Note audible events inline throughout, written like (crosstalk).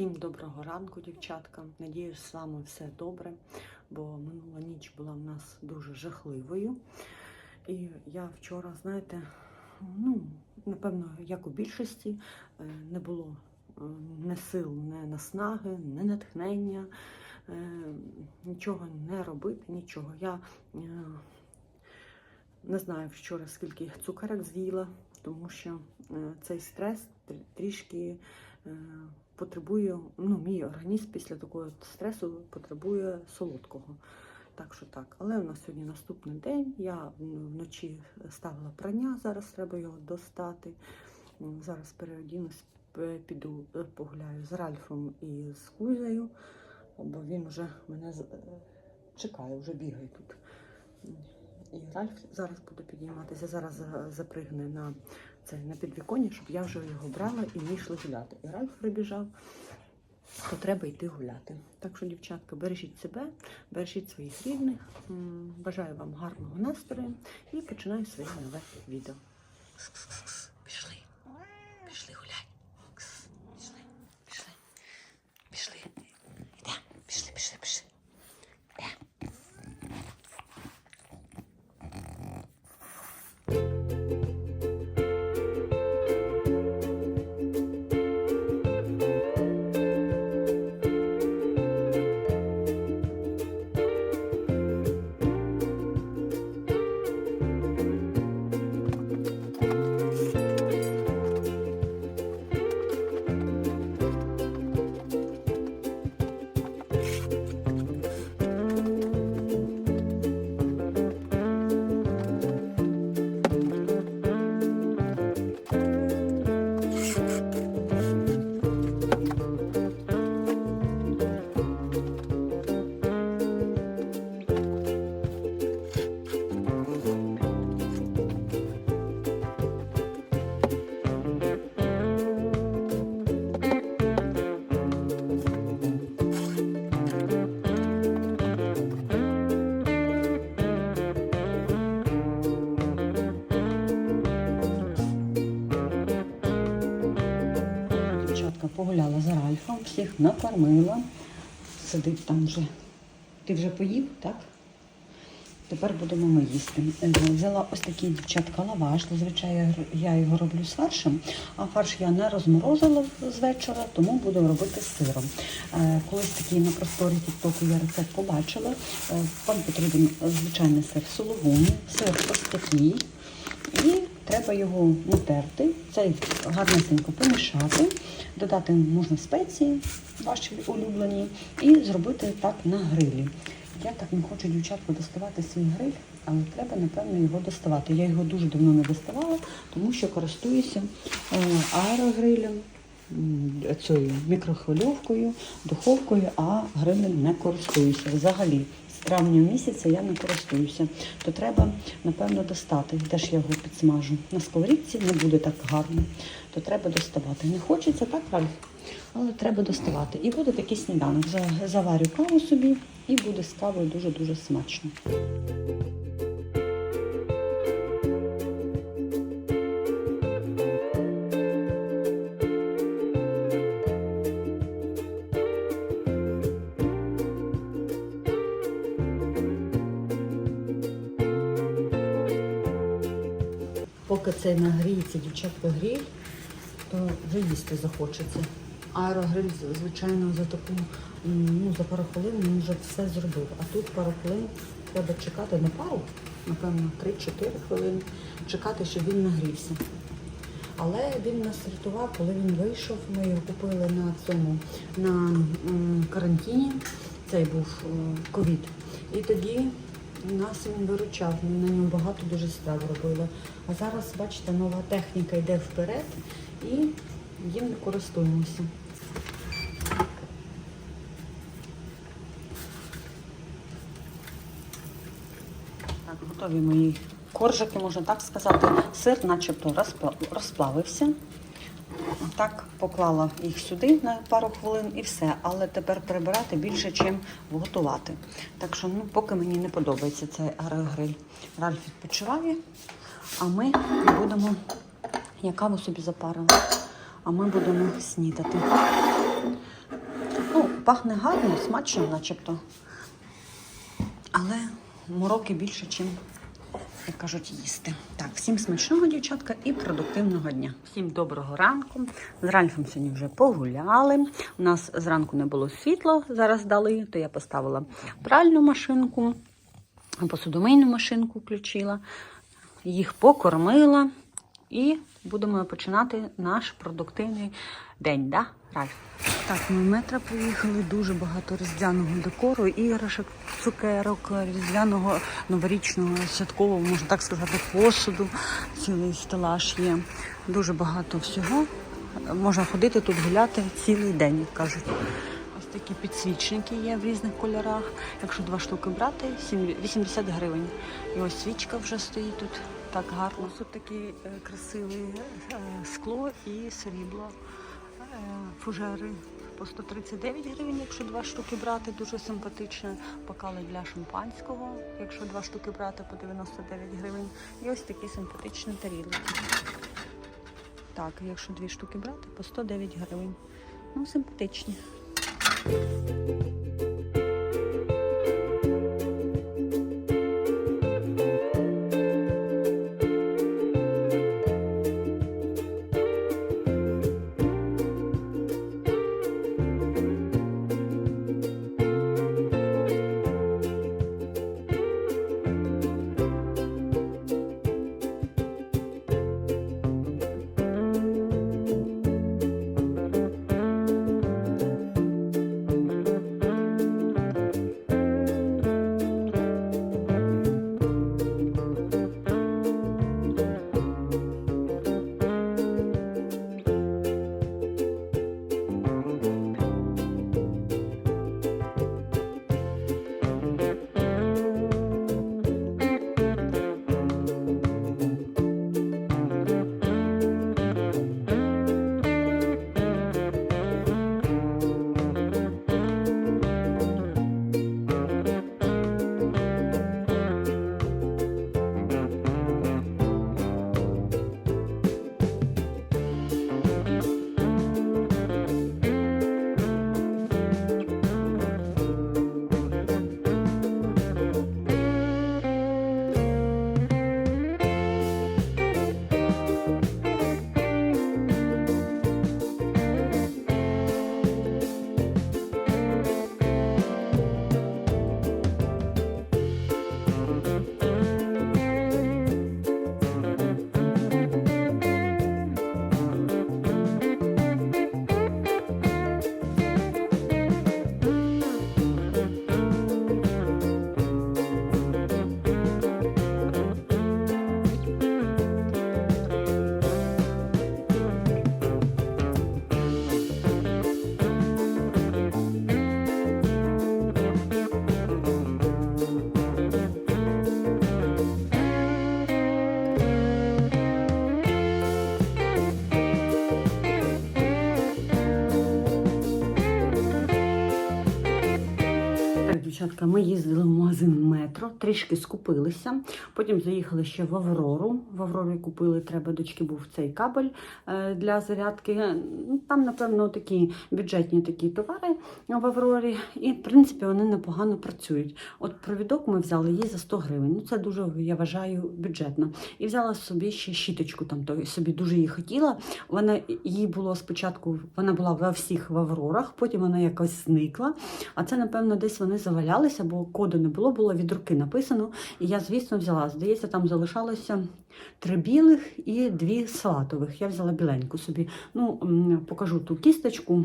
Всім доброго ранку, дівчатка. Надіюсь, з вами все добре, бо минула ніч була в нас дуже жахливою. І я вчора, знаєте, ну, напевно, як у більшості, е, не було е, не сил, не наснаги, не натхнення, е, нічого не робити, нічого. Я не знаю вчора, скільки цукерок з'їла, тому що цей стрес трішки потребує, ну, мій організм після такого стресу потребує солодкого. Так що так. Але у нас сьогодні наступний день. Я вночі ставила прання, зараз треба його достати. Зараз переодінусь, піду е, погуляю з Ральфом і з Кузею, бо він вже мене е, чекає, вже бігає тут. І Ральф зараз буде підійматися, зараз запригне на це на підвіконня, щоб я вже його брала і ми йшли гуляти. І Ральф прибіжав, то треба йти гуляти. Так що, дівчатка, бережіть себе, бережіть своїх рідних. Бажаю вам гарного настрою і починаю своє нове відео. Пішли, пішли гуляй. Пішли, пішли, пішли. Всіх накормила. Сидить там вже. Ти вже поїв, так? Тепер будемо ми їсти. Е, Взяла ось такий дівчатка лаваш. Зазвичай я його роблю з фаршем, а фарш я не розморозила з вечора, тому буду робити з сиром. Е, Колись такий на просторі тіктоку я рецепт побачила. Е, Вам потрібен звичайний сир сулугуні, сир ось такий. І треба його натерти, цей гарнесенько помішати, додати можна спеції, ваші улюблені, і зробити так на грилі. Я так не хочу дівчатку доставати свій гриль, але треба, напевно, його доставати. Я його дуже давно не доставала, тому що користуюся е, аерогрилем, цією мікрохвильовкою, духовкою, а грилем не користуюся взагалі. Травня місяця я не користуюся, то треба, напевно, достати. Де ж я його підсмажу? На сковорідці не буде так гарно, то треба доставати. Не хочеться так, Ральф? Але треба доставати. І буде такий сніданок. Заварю каву собі і буде з кавою дуже-дуже смачно. Поки це нагріється дівчатка гріль, то вже їсти захочеться. Аерогриль, звичайно, за таку, ну, за пару хвилин він вже все зробив. А тут пару хвилин треба чекати не пару, напевно, 3-4 хвилини, чекати, щоб він нагрівся. Але він нас рятував, коли він вийшов. Ми його купили на цьому на карантині. Цей був е, ковід. І тоді нас він виручав. Ми на ньому багато дуже страв робили. А зараз, бачите, нова техніка йде вперед і їм не користуємося. Так, готові мої коржики, можна так сказати. Сир начебто розплавився. Так, поклала їх сюди на пару хвилин і все. Але тепер прибирати більше, чим готувати. Так що, ну, поки мені не подобається цей аерогриль. Ральф відпочиває, а ми будемо. Я каву собі запарила, а ми будемо снідати. пахне гарно, смачно, начебто. Але мороки більше, ніж, як кажуть, їсти. Так, всім смачного, дівчатка, і продуктивного дня. Всім доброго ранку. З Ральфом сьогодні вже погуляли. У нас зранку не було світла, зараз дали, то я поставила пральну машинку, посудомийну машинку включила, їх покормила. І будемо починати наш продуктивний день, да, Ральф? Так, ми в метро приїхали, дуже багато різдвяного декору, іграшок, цукерок, різдвяного новорічного, святкового, можна так сказати, посуду. Цілий стелаж є. Дуже багато всього. Можна ходити тут гуляти цілий день, як кажуть. Ось такі підсвічники є в різних кольорах. Якщо два штуки брати, 80 гривень. І ось свічка вже стоїть тут так гарно. Тут такі е, красиві е, скло і срібло. Е, Фужери по 139 гривень, якщо два штуки брати, дуже симпатичні Бокали для шампанського, якщо два штуки брати, по 99 гривень. І ось такі симпатичні тарілки. Так, якщо дві штуки брати, по 109 гривень. Ну, симпатичні. Дівчатка, ми їздили в магазин метро, трішки скупилися. Потім заїхали ще в Аврору. В Аврорі купили, треба дочки був цей кабель е, для зарядки. Ну, Там, напевно, такі бюджетні такі товари в Аврорі. І, в принципі, вони непогано працюють. От провідок ми взяли її за 100 гривень. Ну, це дуже, я вважаю, бюджетно. І взяла собі ще щіточку, там то собі дуже її хотіла. Вона їй було спочатку, вона була во всіх в Аврорах, потім вона якось зникла. А це, напевно, десь вони завалялися, бо коду не було, було від руки написано. І я, звісно, взяла. Здається, там залишалося три білих і дві салатових. Я взяла біленьку собі. Ну, покажу ту кісточку,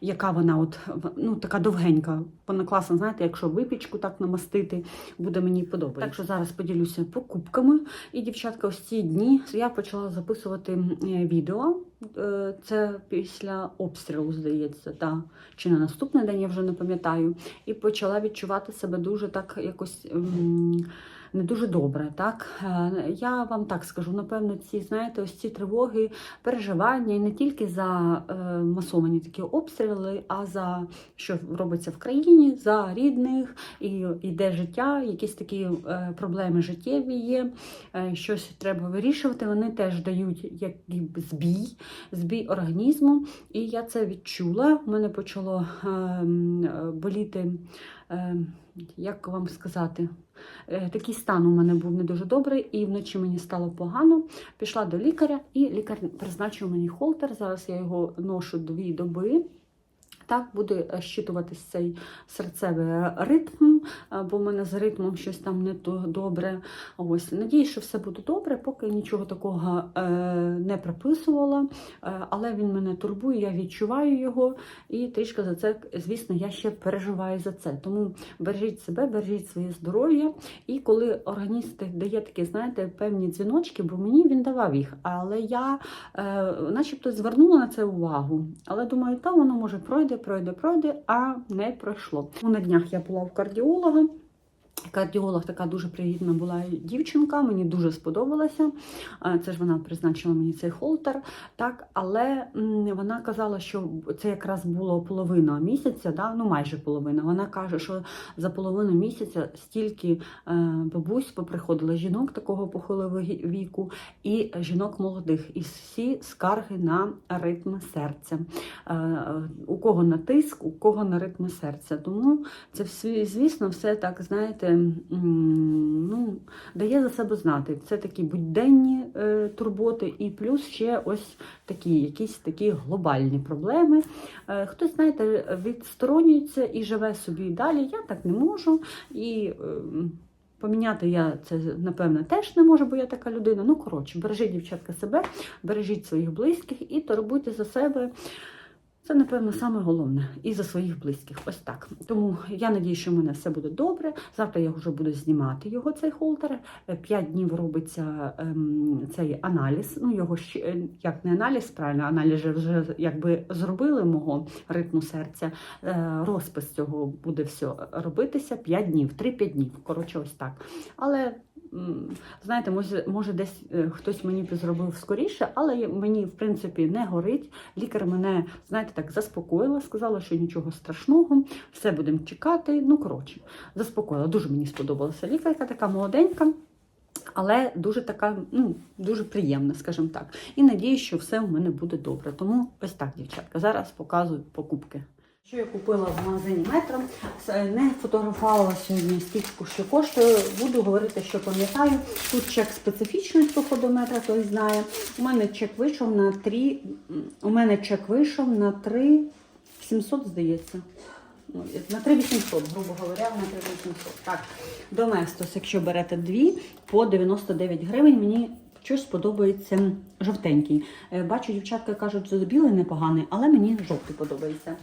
яка вона от, ну, така довгенька. Вона класна, знаєте, якщо випічку так намастити, буде мені подобається. Так що зараз поділюся покупками. І, дівчатка, ось ці дні я почала записувати е, відео. Е, Це після обстрілу, здається, та чи на наступний день, я вже не пам'ятаю. І почала відчувати себе дуже так якось. М, не дуже добре. Так Е, я вам так скажу, напевно, ці знаєте, ось ці тривоги, переживання і не тільки за е, масовані такі обстріли, а за що робиться в країні, за рідних і йде життя, якісь такі е, проблеми життєві є, щось треба вирішувати. Вони теж дають якби збій, збій організму. І я це відчула. У мене почало е, м, е, боліти. Як вам сказати, Е, такий стан у мене був не дуже добрий, і вночі мені стало погано. Пішла до лікаря, і лікар призначив мені холтер. Зараз я його ношу дві доби. Так, буде е, щитуватись цей серцевий ритм, е, бо в мене з ритмом щось там не то добре. Ось, надіюсь, що все буде добре, поки нічого такого е, не прописувала. Е, але він мене турбує, я відчуваю його, і трішки за це, звісно, я ще переживаю за це. Тому бережіть себе, бережіть своє здоров'я. І коли організм дає такі, знаєте, певні дзвіночки, бо мені він давав їх, але я е, начебто звернула на це увагу. Але думаю, та воно може пройде, пройде, пройде, а не пройшло. На днях я була в кардіолога. Кардіолог така дуже привітна була дівчинка, мені дуже сподобалася. Це ж вона призначила мені цей холтер. Так, але вона казала, що це якраз було половина місяця, да? ну майже половина. Вона каже, що за половину місяця стільки е, бабусь поприходило жінок такого похилого віку і жінок молодих, і всі скарги на ритм серця. Е, у кого на тиск, у кого на ритм серця. Тому це звісно, все так, знаєте, ну, дає за себе знати. Це такі буденні е, турботи, і плюс ще ось такі якісь такі глобальні проблеми. Е, хтось, знаєте, відсторонюється і живе собі далі. Я так не можу. І е, поміняти я це, напевно, теж не можу, бо я така людина. Ну, коротше, бережіть, дівчатка, себе, бережіть своїх близьких і турбуйте за себе. Це, напевно, саме головне і за своїх близьких. Ось так. Тому я надію, що в мене все буде добре. Завтра я вже буду знімати його, цей холтер. Е, П'ять днів робиться ем, цей аналіз. Ну, його ще е, як не аналіз, правильно, аналіз вже якби зробили мого ритму серця. Е, розпис цього буде все робитися 5 днів, 3-5 днів. Коротше, ось так. Але. Знаєте, може, може десь е, хтось мені зробив скоріше, але мені, в принципі, не горить. Лікар мене, знаєте, так заспокоїла, сказала, що нічого страшного, все будемо чекати. Ну, коротше, заспокоїла. Дуже мені сподобалася лікарка, така молоденька. Але дуже така, ну, дуже приємна, скажімо так. І надію, що все у мене буде добре. Тому ось так, дівчатка. Зараз показую покупки. Що я купила в магазині метро, не фотографувала сьогодні стічку, що коштує. Буду говорити, що пам'ятаю. Тут чек специфічний, хто до той знає. У мене чек вийшов на 3, у мене чек вийшов на 3 700, здається. Ну, На 3800, грубо говоря, на 3800. Так, Доместос, якщо берете дві, по 99 гривень, мені щось подобається жовтенький. Е, Бачу, дівчатка кажуть, що білий непоганий, але мені жовтий подобається.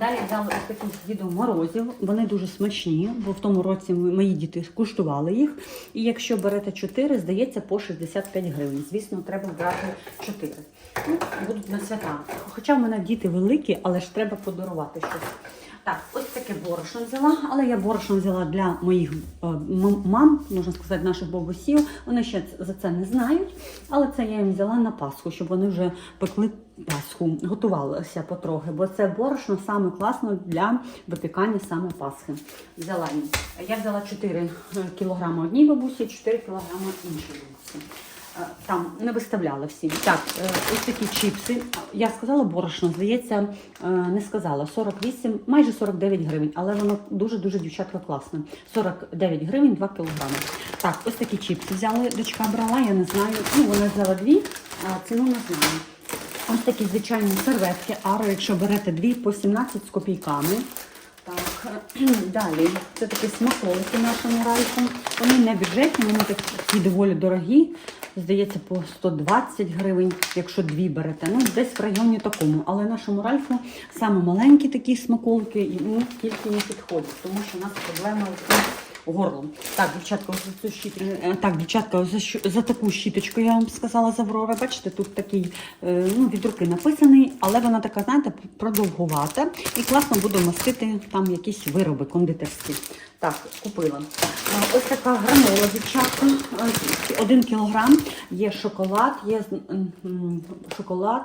Далі взяли ось таких діду морозів. Вони дуже смачні, бо в тому році мої діти куштували їх. І якщо берете 4, здається, по 65 гривень. Звісно, треба брати 4. Ну, будуть на свята. Хоча в мене діти великі, але ж треба подарувати щось. Так, ось таке борошно взяла, але я борошно взяла для моїх е, мам, можна сказати, наших бабусів. Вони ще за це не знають, але це я їм взяла на Пасху, щоб вони вже пекли Пасху, готувалися потрохи, бо це борошно саме класно для випікання саме Пасхи. Взяла їм. Я взяла 4 кілограми одній бабусі, 4 кілограми іншій бабусі. Е, Там не виставляла всі. Так, е, ось такі чіпси. Я сказала борошно, здається, е, не сказала. 48, майже 49 гривень, але воно дуже-дуже дівчатка класне. 49 гривень, 2 кілограми. Так, ось такі чіпси взяли. Дочка брала, я не знаю. Ну, вона взяла дві, а ціну не знаю. Ось такі звичайні серветки. Аро, якщо берете дві, по 17 з копійками. (clears throat) Далі. Це такі смаколики нашому райку. Вони не бюджетні, вони такі доволі дорогі. Здається, по 120 гривень, якщо дві берете. Ну, десь в районі такому. Але нашому Ральфу саме маленькі такі смаколики, і тільки не підходять, тому що у нас проблема з горлом. Так, дівчатка, за цю щіточку. Так, дівчатка, за, щ- за таку щіточку я вам сказала з Аврори. Бачите, тут такий е, ну, від руки написаний, але вона така, знаєте, продовгувата і класно буде мастити там якісь вироби кондитерські. Так, купила. Е, Ось така гранола, дівчатка, е, один кілограм. Є шоколад, є шоколад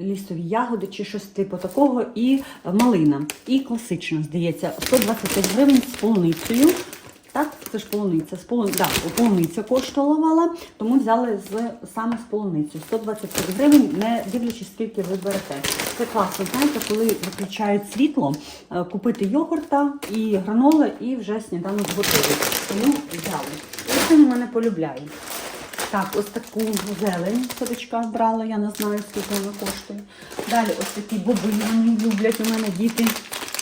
лісові ягоди чи щось типу такого, і малина. І класична, здається, 125 гривень з полуницею. Так, це ж полуниця. З да, полуниця коштувала, тому взяли з саме з полуницею. 125 гривень, не дивлячись, скільки ви берете. Це класно, знаєте, коли виключають світло, е, купити йогурта і граноли, і вже сніданок готовий. Тому взяли. І це мене полюбляють. Так, ось таку зелень садочка брала, я не знаю, скільки вона коштує. Далі ось такі боби вони люблять у мене діти.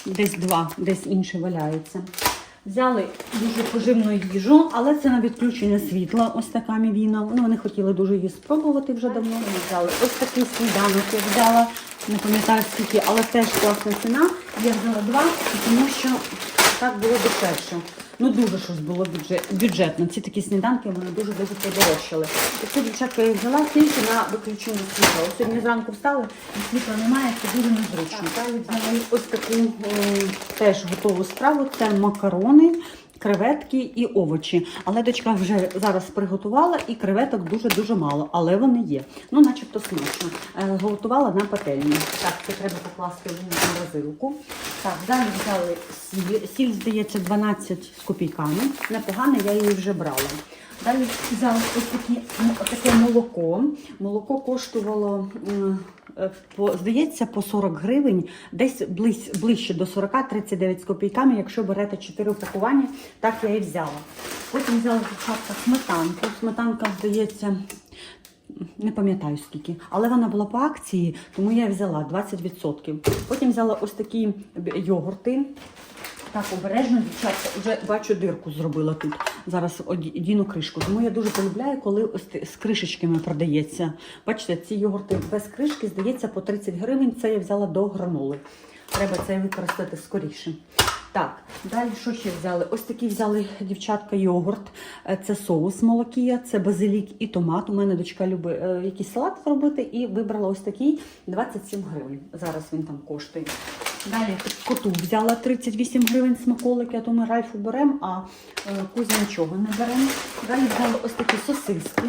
Десь два, десь інші валяються. Взяли дуже поживну їжу, але це на відключення світла. Ось така мівіна. Ну, вони хотіли дуже її спробувати вже давно. Вони взяли ось такий сніданок. Я взяла, не пам'ятаю скільки, але теж класна ціна. Я взяла два, тому що так було дешевше. Ну дуже щось було бюджет, бюджетно. Ці такі сніданки вони дуже дуже подорожчали. Цю дівчатка я взяла тільки на виключення світла. Ось сьогодні зранку встали, і світла немає, це дуже незручно. Так, так, так. ось таку о, теж готову страву. Це макарони. Креветки і овочі. Але дочка вже зараз приготувала і креветок дуже-дуже мало, але вони є. Ну, начебто смачно. Е, готувала на пательні. Так, це треба покласти в морозилку. Так, далі взяли сіль. Сіль, здається, 12 з копійками. Непогано, я її вже брала. Далі взяли ось такі, таке молоко. Молоко коштувало, е, здається, по 40 гривень, десь близь, ближче до 40, 39 з копійками. Якщо берете 4 упакування, так я і взяла. Потім взяла дівчатка сметанку. Сметанка, здається, не пам'ятаю скільки, але вона була по акції, тому я взяла 20%. Потім взяла ось такі йогурти. Так, обережно, дівчатка, вже бачу дирку зробила тут. Зараз оді- одіну кришку. Тому я дуже полюбляю, коли з кришечками продається. Бачите, ці йогурти без кришки, здається, по 30 гривень. Це я взяла до гранули. Треба це використати скоріше. Так, далі що ще взяли? Ось такий взяли дівчатка йогурт. Е, Це соус молокія, це базилік і томат. У мене дочка любить е, якийсь салат зробити і вибрала ось такий 27 гривень. Зараз він там коштує. Далі коту взяла 38 гривень смаколики, а то ми Ральфу беремо, а Кузя нічого не беремо. Далі взяла ось такі сосиски.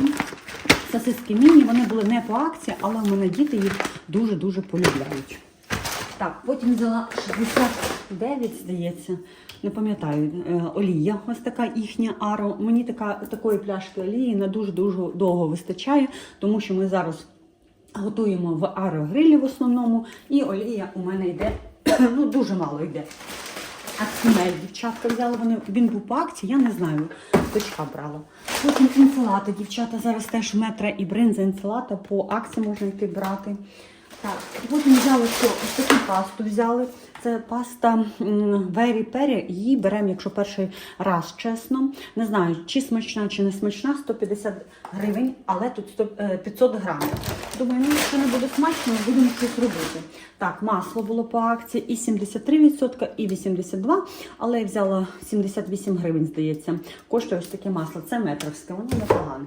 Сосиски міні, вони були не по акції, але у мене діти їх дуже-дуже полюбляють. Так, потім взяла 69, здається, не пам'ятаю, е, олія. Ось така їхня аро. Мені така, такої пляшки олії на дуже-дуже довго вистачає, тому що ми зараз готуємо в аерогрилі в основному, і олія у мене йде, (coughs) ну дуже мало йде. Аксимель, дівчатка взяла, вони, він був по акції, я не знаю, дочка брала. Потім інсалати, дівчата, зараз теж метра і бринза інцелата по акції можна йти брати. Так, потім взяли що? Ось таку пасту взяли. Це паста Very Peri. Її беремо, якщо перший раз, чесно. Не знаю, чи смачна, чи не смачна, 150 гривень, але тут 100, е, 500 грамів. Думаю, ну якщо не буде смачно, будемо щось робити. Так, масло було по акції і 73%, і 82%, але я взяла 78 гривень, здається. Коштує ось таке масло. Це метровське, воно непогане.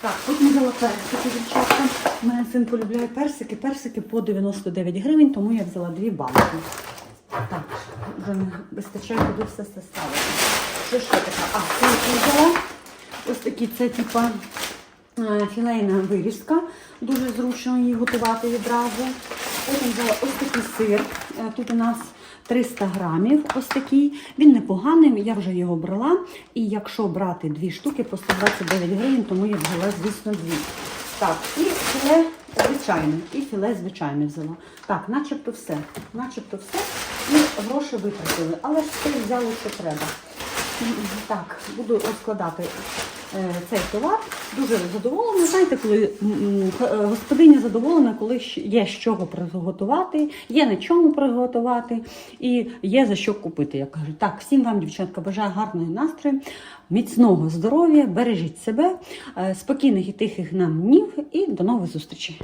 Так, потім взяла персики, дівчатка. Мене син полюбляє персики. Персики по 99 гривень, тому я взяла дві банки. Так, вже не вистачає куди все це ставити. Що ще таке? А, це взяла. Ось такі це типа е, філейна вирізка. Дуже зручно її готувати відразу. Потім взяла ось такий сир. Е, Тут у нас 300 грамів. Ось такий. Він непоганий, я вже його брала. І якщо брати дві штуки по 129 гривень, тому я взяла, звісно, дві. Так, і філе звичайне, і філе звичайне взяла. Так, начебто все. Начебто все. І гроші витратили. Але ж все взяли, що треба. Так, буду розкладати е, цей товар. Дуже задоволена. Знаєте, коли е, господиня задоволена, коли є з чого приготувати, є на чому приготувати і є за що купити. як кажуть. Так, всім вам, дівчатка, бажаю гарного настрою, міцного здоров'я, бережіть себе, е, спокійних і тихих нам днів і до нових зустрічей.